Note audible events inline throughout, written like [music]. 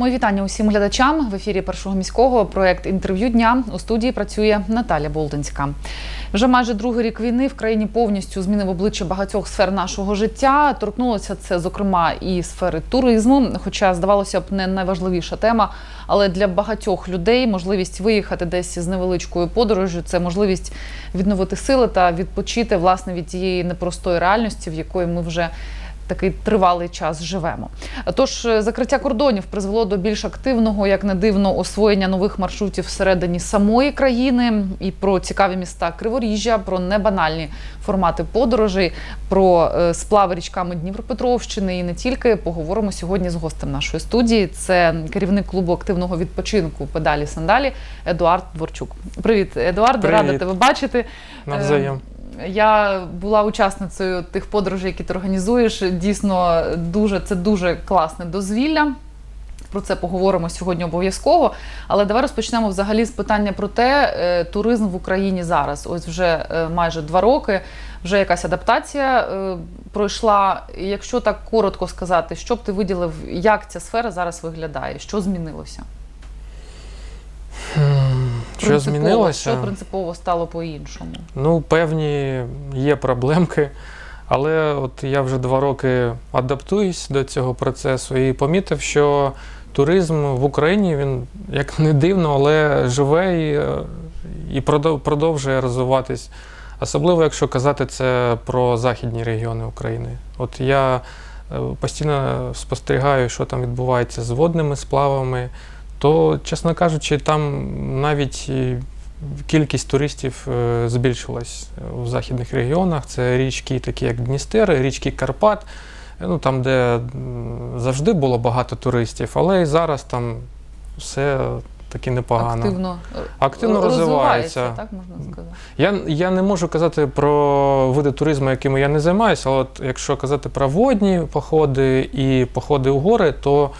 Мої вітання усім глядачам в ефірі першого міського проект інтерв'ю дня у студії працює Наталя Болдинська. Вже майже другий рік війни в країні повністю змінив обличчя багатьох сфер нашого життя. Торкнулося це, зокрема, і сфери туризму. Хоча здавалося б, не найважливіша тема, але для багатьох людей можливість виїхати десь з невеличкою подорожю це можливість відновити сили та відпочити власне від тієї непростої реальності, в якої ми вже такий тривалий час живемо. Тож е, закриття кордонів призвело до більш активного, як не дивно, освоєння нових маршрутів всередині самої країни і про цікаві міста Криворіжжя, про небанальні формати подорожей, про е, сплави річками Дніпропетровщини і не тільки поговоримо сьогодні з гостем нашої студії. Це керівник клубу активного відпочинку педалі сандалі Едуард Дворчук. Привіт, Едуард, Привіт. рада тебе бачити. Навзаєм. Я була учасницею тих подорожей, які ти організуєш. Дійсно, дуже це дуже класне дозвілля. Про це поговоримо сьогодні обов'язково. Але давай розпочнемо взагалі з питання про те, е, туризм в Україні зараз. Ось вже е, майже два роки, вже якась адаптація е, пройшла. Якщо так коротко сказати, що б ти виділив, як ця сфера зараз виглядає? Що змінилося? Що Принципово, змінилося? Що принципово стало по-іншому? Ну, певні є проблемки, але от я вже два роки адаптуюсь до цього процесу і помітив, що туризм в Україні він як не дивно, але живе і, е, і продовжує розвиватись. Особливо, якщо казати це про західні регіони України. От я е, постійно спостерігаю, що там відбувається з водними сплавами, то, чесно кажучи, там навіть кількість туристів е, збільшилась в західних регіонах. Це річки, такі як Дністер, річки Карпат, е, ну там, де завжди було багато туристів, але і зараз там все таки непогано. Активно, е, Активно розвивається. так можна сказати. Я, я не можу казати про види туризму, якими я не займаюся, але от якщо казати про водні походи і походи у гори, то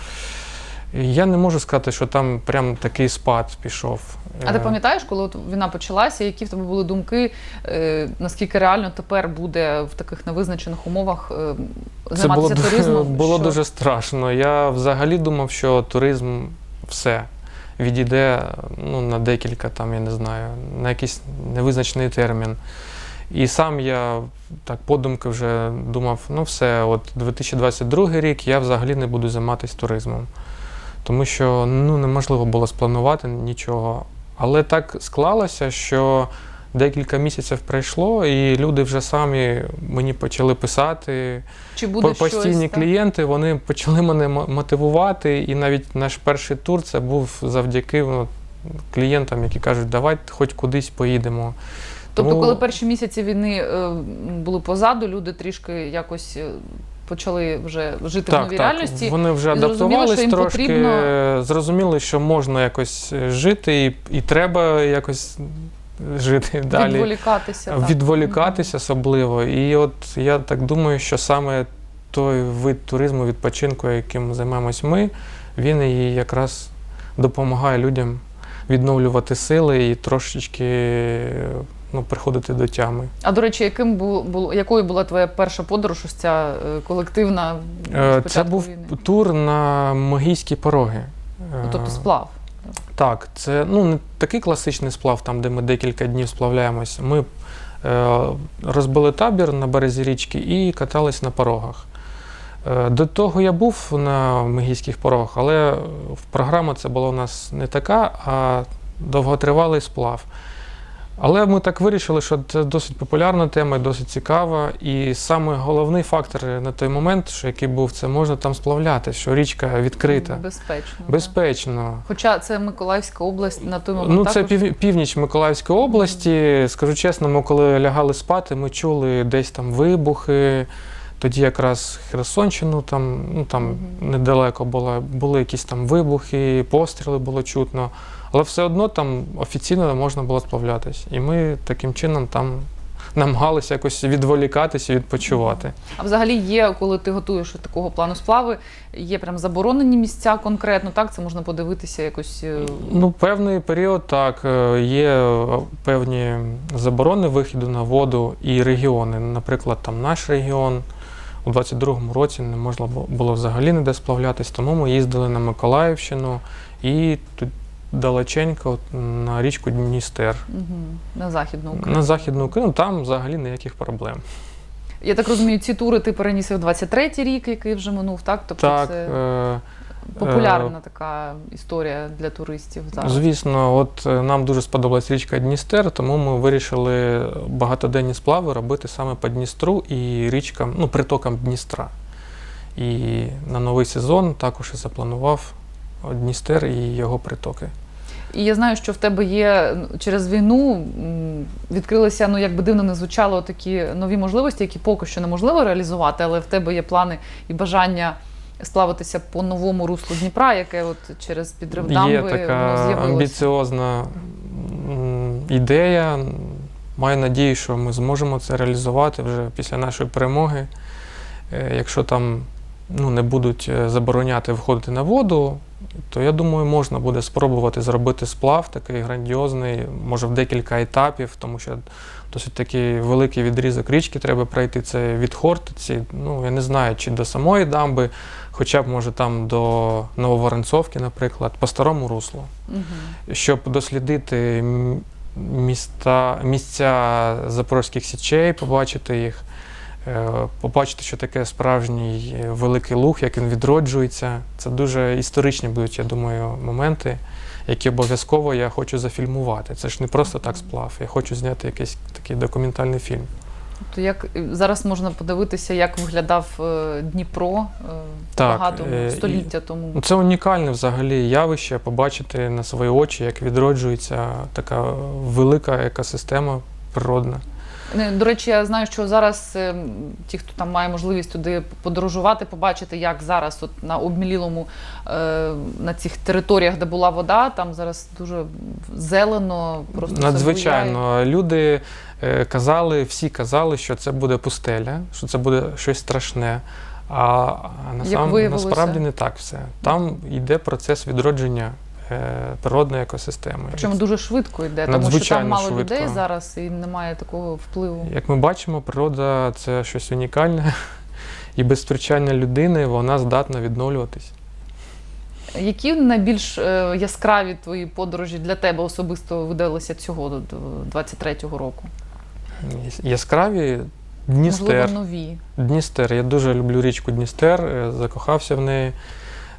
я не можу сказати, що там прям такий спад пішов. А ти Е, пам'ятаєш, коли от війна почалася, які в тебе були думки, е, наскільки реально тепер буде в таких невизначених умовах е, Це було, займатися туризмом? [laughs] було Що? дуже страшно. Я взагалі думав, що туризм все відійде ну, на декілька, там, я не знаю, на якийсь невизначений термін. І сам я так подумки вже думав, ну все, от 2022 рік я взагалі не буду займатися туризмом. Тому що ну, неможливо було спланувати нічого. Але так склалося, що декілька місяців пройшло, і люди вже самі мені почали писати. Чи буде Постійні щось, клієнти вони почали мене мотивувати. І навіть наш перший тур це був завдяки ну, клієнтам, які кажуть, давай хоч кудись поїдемо. Тобто, Тому- коли перші місяці війни е, були позаду, люди трішки якось е, почали вже жити в Так, новій так, реальності. вони вже адаптувались трошки, потрібно- зрозуміли, що можна якось е, жити, і, і треба якось жити [laughs] далі. Відволікатися. так. відволікатись особливо. І от я так думаю, що саме той вид туризму, відпочинку, яким займаємось ми, він і якраз допомагає людям відновлювати сили і трошечки ну, приходити до тями. А до речі, яким бу- було, якою була твоя перша подорож, ось ця е, колективна Е, Це був війни? тур на Могійські пороги. Ну, тобто Е, сплав. Так, це ну, не такий класичний сплав, там, де ми декілька днів сплавляємось. Ми е, розбили табір на березі річки і катались на порогах. Е, до того я був на Мегійських порогах, але програма це була у нас не така, а довготривалий сплав. Але ми так вирішили, що це досить популярна тема, досить цікава. І саме головний фактор на той момент, що який був, це можна там сплавляти, що річка відкрита. Безпечно. так. Безпечно. Хоча це Миколаївська область на той момент Ну, це також. пів, північ Миколаївської області. Скажу чесно, ми коли лягали спати, ми чули десь там вибухи. Тоді якраз Херсонщину там, ну там недалеко було, були якісь там вибухи, постріли було чутно. Але все одно там офіційно можна було сплавлятись. І ми таким чином там намагалися якось відволікатися і відпочивати. А взагалі є, коли ти готуєш такого плану сплави, є прям заборонені місця конкретно, так? Це можна подивитися якось. е, Ну, певний період так. е, Є е, певні заборони вихіду на воду і регіони. Наприклад, там наш регіон, у 22-му році не можна було взагалі ніде сплавлятись, тому ми їздили на Миколаївщину і тут далеченько на річку Дністер. Угу. На західну Україну. На Західну Україну там взагалі ніяких проблем. Я так розумію, ці тури ти переніс в 23-й рік, який вже минув, так? Тобто так, це е, популярна така історія для туристів зараз. Звісно, от е, нам дуже сподобалась річка Дністер, тому ми вирішили багатоденні сплави робити саме по Дністру і річкам, ну, притокам Дністра. І на новий сезон також і запланував Дністер і його притоки. І я знаю, що в тебе є ну, через війну відкрилися, ну як би дивно не звучало, такі нові можливості, які поки що неможливо реалізувати, але в тебе є плани і бажання сплавитися по новому руслу Дніпра, яке от через підрив дамби Є така амбіціозна ідея. Маю надію, що ми зможемо це реалізувати вже після нашої перемоги. Е, Якщо там ну, не будуть е, забороняти виходити на воду, то я думаю, можна буде спробувати зробити сплав такий грандіозний, може в декілька етапів, тому що досить такий великий відрізок річки треба пройти. Це від Хортиці. Ну, я не знаю, чи до самої дамби, хоча б може там до Нововоронцовки, наприклад, по старому руслу Мгм. щоб дослідити міста, місця запорізьких січей, побачити їх, побачити, що таке справжній е, великий луг, як він відроджується. Це дуже історичні будуть, я думаю, моменти, які обов'язково я хочу зафільмувати. Це ж не просто так сплав. Я хочу зняти якийсь такий документальний фільм. Тобто як зараз можна подивитися, як виглядав е, Дніпро е, Так, багато е, і- століття тому. Ну, Це унікальне взагалі явище побачити на свої очі, як відроджується така велика екосистема природна. Не, До речі, я знаю, що зараз е, ті, хто там має можливість туди подорожувати, побачити, як зараз от на обмілілому е, на цих територіях, де була вода, там зараз дуже зелено, просто. Надзвичайно. Люди е, казали, всі казали, що це буде пустеля, що це буде щось страшне. А, а насам, насправді не так все. Там йде процес відродження е, природної екосистеми. Причому дуже швидко йде, тому що там мало швидко. людей зараз і немає такого впливу. Як ми бачимо, природа це щось унікальне, і без втручання людини вона здатна відновлюватись. Які найбільш е, яскраві твої подорожі для тебе особисто видалися цього до до 23-го року? Яскраві Дністер. Можливо, нові. Дністер. Я дуже люблю річку Дністер, е, закохався в неї.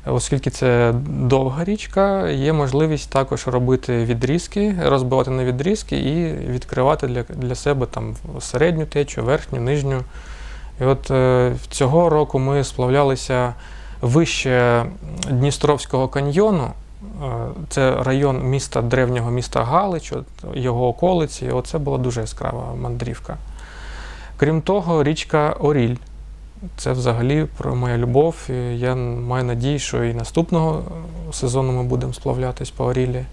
Оскільки це довга річка, є можливість також робити відрізки, розбивати на відрізки і відкривати для, для себе там середню течу, верхню, нижню. І от е, цього року ми сплавлялися вище Дністровського каньйону. Е, Це район міста древнього міста Галич, його околиці. Оце була дуже яскрава мандрівка. Крім того, річка Оріль. Це взагалі про моя любов. Я маю надію, що і наступного сезону ми будемо сплавлятись по Орілі.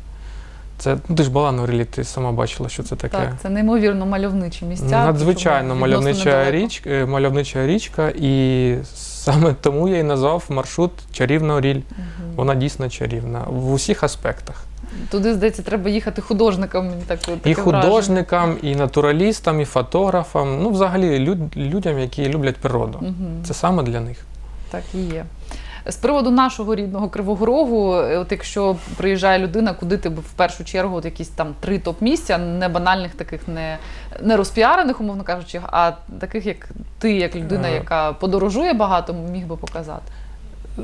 Це ну, ти ж була на Орілі, ти сама бачила, що це таке. Так, це неймовірно мальовничі місця. Надзвичайно мальовнича річка, е, мальовнича річка, і саме тому я і назвав маршрут Чарівна Оріль. Мгм. Вона дійсно чарівна в усіх аспектах. Туди, здається, треба їхати художникам. мені Так, таке І враження. художникам, і натуралістам, і фотографам. Ну, взагалі, люд, людям, які люблять природу. Мгм. Це саме для них. Так і є. З приводу нашого рідного Кривого Рогу, е, от якщо приїжджає людина, куди ти б в першу чергу от якісь там три топ-місця, не банальних таких, не, не розпіарених, умовно кажучи, а таких, як ти, як людина, Е. яка подорожує багато, міг би показати.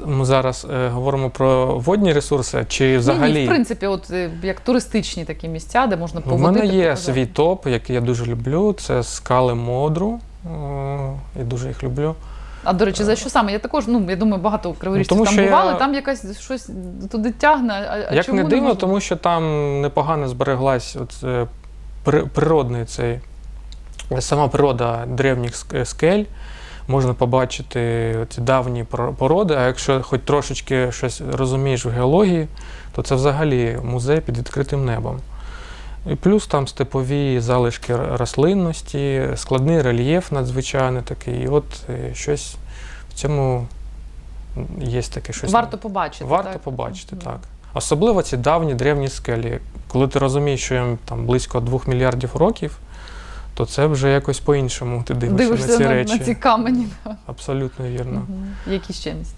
Ми зараз е, говоримо про водні ресурси, чи взагалі. Ні, ні, в принципі, от е, як туристичні такі місця, де можна У поводити. мене є показати. свій топ, який я дуже люблю. Це скали Модру. Е, Я дуже їх люблю. А до речі, за що саме? Я також, ну я думаю, багато криворіжців Ну, там що я- бували, там якась щось туди тягне. А, Як чому не дивно, можна? тому що там непогано збереглась от, е, при- природний цей е, сама природа древніх скель. Можна побачити ці давні пор- породи, а якщо хоч трошечки щось розумієш в геології, то це взагалі музей під відкритим небом. І плюс там степові залишки рослинності, складний рельєф надзвичайний такий. І от е, щось в цьому є таке щось. варто побачити. Варто так? побачити, так. Особливо ці давні древні скелі. Коли ти розумієш, що їм там близько 2 мільярдів років, то це вже якось по-іншому ти дивишся, Дивишся на ці на, речі. на ці камені. Абсолютно вірно. Мгм. Які ще місця?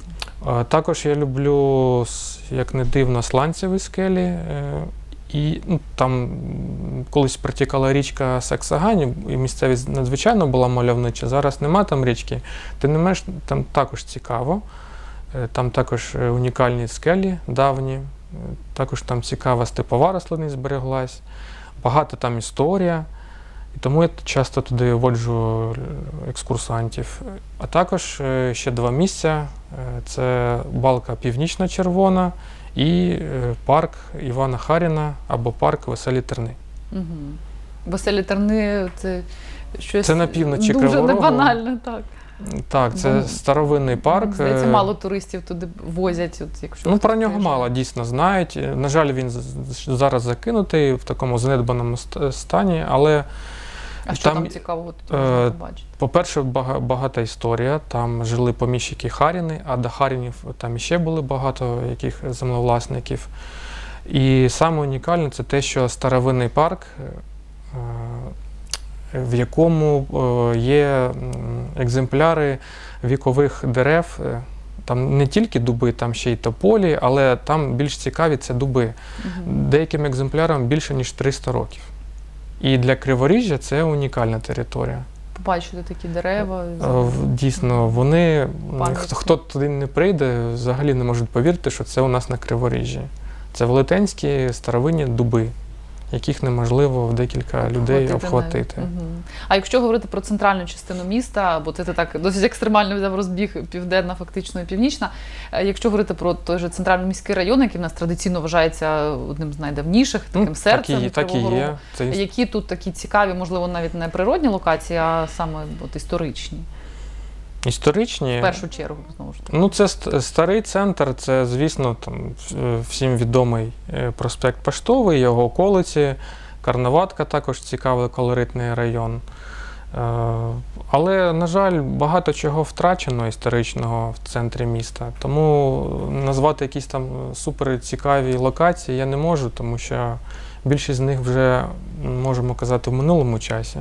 Також я люблю, як не дивно, сланцеві скелі. І ну, там колись протікала річка Саксагані, і місцевість надзвичайно була мальовнича. Зараз нема там річки. Ти не менш там також цікаво. Е, Там також е, унікальні скелі давні. Е, Також там цікава степова рослинність збереглась. Багато там історія. І тому я часто туди воджу е, екскурсантів. А також е, ще два місця: Е, це балка Північна-Червона і е, парк Івана Харіна або парк Веселі Терни. Угу. Веселі терни це щось Це на півночі дуже Кривого небанальне, так. Так, це Бо, старовинний парк. Здається, мало туристів туди возять. От, якщо Ну, про нього приїжджає. мало дійсно знають. На жаль, він зараз закинутий в такому занедбаному стані, але А що там, там, цікавого тут е, можна побачити? По-перше, багата історія. Там жили поміщики Харіни, а до Харінів там іще були багато яких землевласників. І саме унікальне це те, що старовинний парк, е, в якому е, є екземпляри вікових дерев. Там не тільки дуби, там ще й тополі, але там більш цікаві це дуби. Мгм. Деяким екземплярам більше, ніж 300 років. І для Криворіжжя це унікальна територія. Побачити такі дерева. Е, Дійсно, вони Пам'ятки. хто, хто туди не прийде, взагалі не можуть повірити, що це у нас на Криворіжжі. Це велетенські старовинні дуби, яких неможливо в декілька людей обхватити. Мгм. А якщо говорити про центральну частину міста, бо це ти так досить екстремально взяв розбіг південна, фактично і північна. е, Якщо говорити про той же центральний міський район, який в нас традиційно вважається одним з найдавніших, таким Ну, серцем так і, так і є. Це Які тут такі цікаві, можливо, навіть не природні локації, а саме от історичні, історичні. в першу чергу, знову ж таки. Ну, це старий центр, це, звісно, там всім відомий е, проспект Поштовий, його околиці, Карнаватка також цікавий колоритний район. Е, Але, на жаль, багато чого втрачено історичного в центрі міста. Тому назвати якісь там супер цікаві локації я не можу, тому що більшість з них вже можемо казати в минулому часі.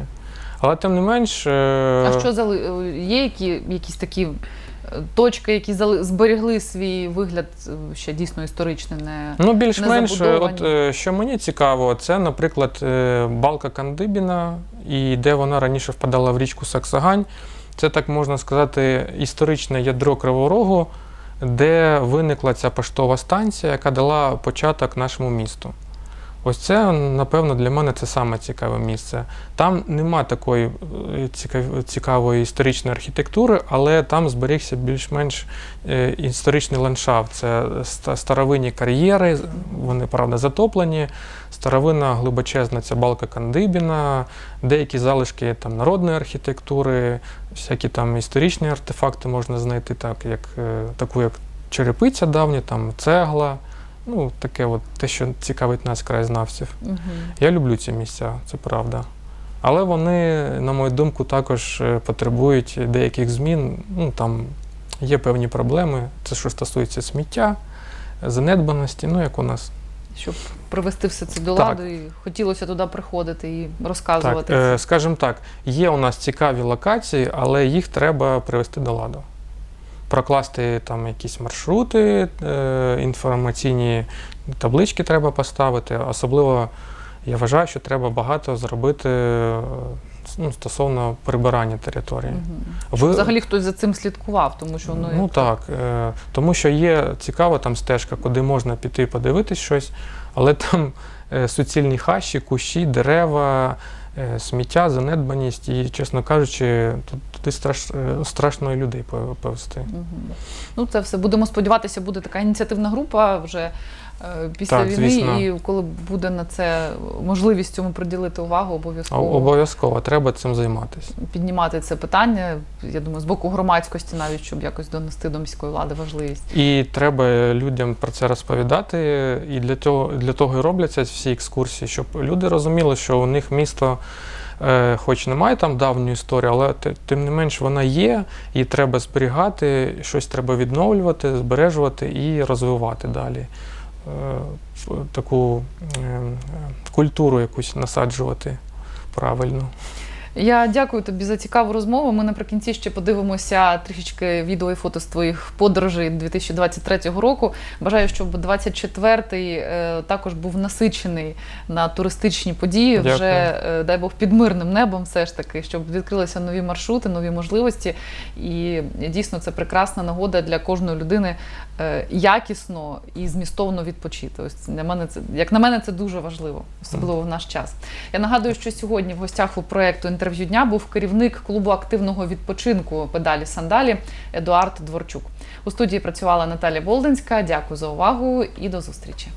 Але тим не менш. е, А що зали... е, є які, якісь такі е, точки, які зали... зберегли свій вигляд ще дійсно історичний, не Ну, більш-менш, от що мені цікаво, це, наприклад, балка Кандибіна, і де вона раніше впадала в річку Саксагань. Це так можна сказати, історичне ядро Кривого Рогу, де виникла ця поштова станція, яка дала початок нашому місту. Ось це, напевно, для мене це саме цікаве місце. Там нема такої е, цікавої історичної архітектури, але там зберігся більш-менш е, історичний ландшафт. Це старовинні кар'єри, вони, правда, затоплені, старовинна глибочезна ця балка Кандибіна, деякі залишки там, народної архітектури, всякі там історичні артефакти можна знайти, так, як, е, таку як черепиця давня, там, цегла. Ну, таке от те, що цікавить нас краєзнавців. Мгм. Я люблю ці місця, це правда. Але вони, на мою думку, також е, потребують деяких змін. Ну, там є певні проблеми. Це що стосується сміття, занедбаності, ну як у нас. щоб привести все це до Так. ладу, і хотілося туди приходити і Так, розказувати. е, скажімо так, є у нас цікаві локації, але їх треба привести до ладу. Прокласти там якісь маршрути, е, інформаційні таблички треба поставити. Особливо я вважаю, що треба багато зробити е, ну, стосовно прибирання території. Мгм. Ви- Взагалі хтось за цим слідкував, тому що ну, Ну як- так, е, тому що є цікава там стежка, куди можна піти подивитись щось, але там е, суцільні хащі, кущі, дерева, е, сміття, занедбаність, і, чесно кажучи, тут туди страш, е, страшно людей пов- повести. Мгм. Ну, це все. Будемо сподіватися, буде така ініціативна група вже е, після Так, війни, звісно. і коли буде на це можливість цьому приділити увагу, обов'язково Обов'язково треба цим займатися. піднімати це питання. Я думаю, з боку громадськості, навіть щоб якось донести до міської влади важливість. І треба людям про це розповідати. І для того, для того і робляться всі екскурсії, щоб люди розуміли, що у них місто, хоч немає там давньої історії, але тим не менш вона є, її треба зберігати, щось треба відновлювати, збережувати і розвивати далі. Е, таку е, е, культуру якусь насаджувати правильно. Я дякую тобі за цікаву розмову. Ми наприкінці ще подивимося трішечки відео і фото з твоїх подорожей 2023 року. Бажаю, щоб 24-й е, також був насичений на туристичні події. Дякую. Вже е, дай Бог під мирним небом, все ж таки, щоб відкрилися нові маршрути, нові можливості. І дійсно це прекрасна нагода для кожної людини е, якісно і змістовно відпочити. Ось для мене це як на мене, це дуже важливо, особливо в наш час. Я нагадую, що сьогодні в гостях у проєкту інтерв'ю дня був керівник клубу активного відпочинку педалі Сандалі Едуард Дворчук. У студії працювала Наталя Болдинська. Дякую за увагу і до зустрічі.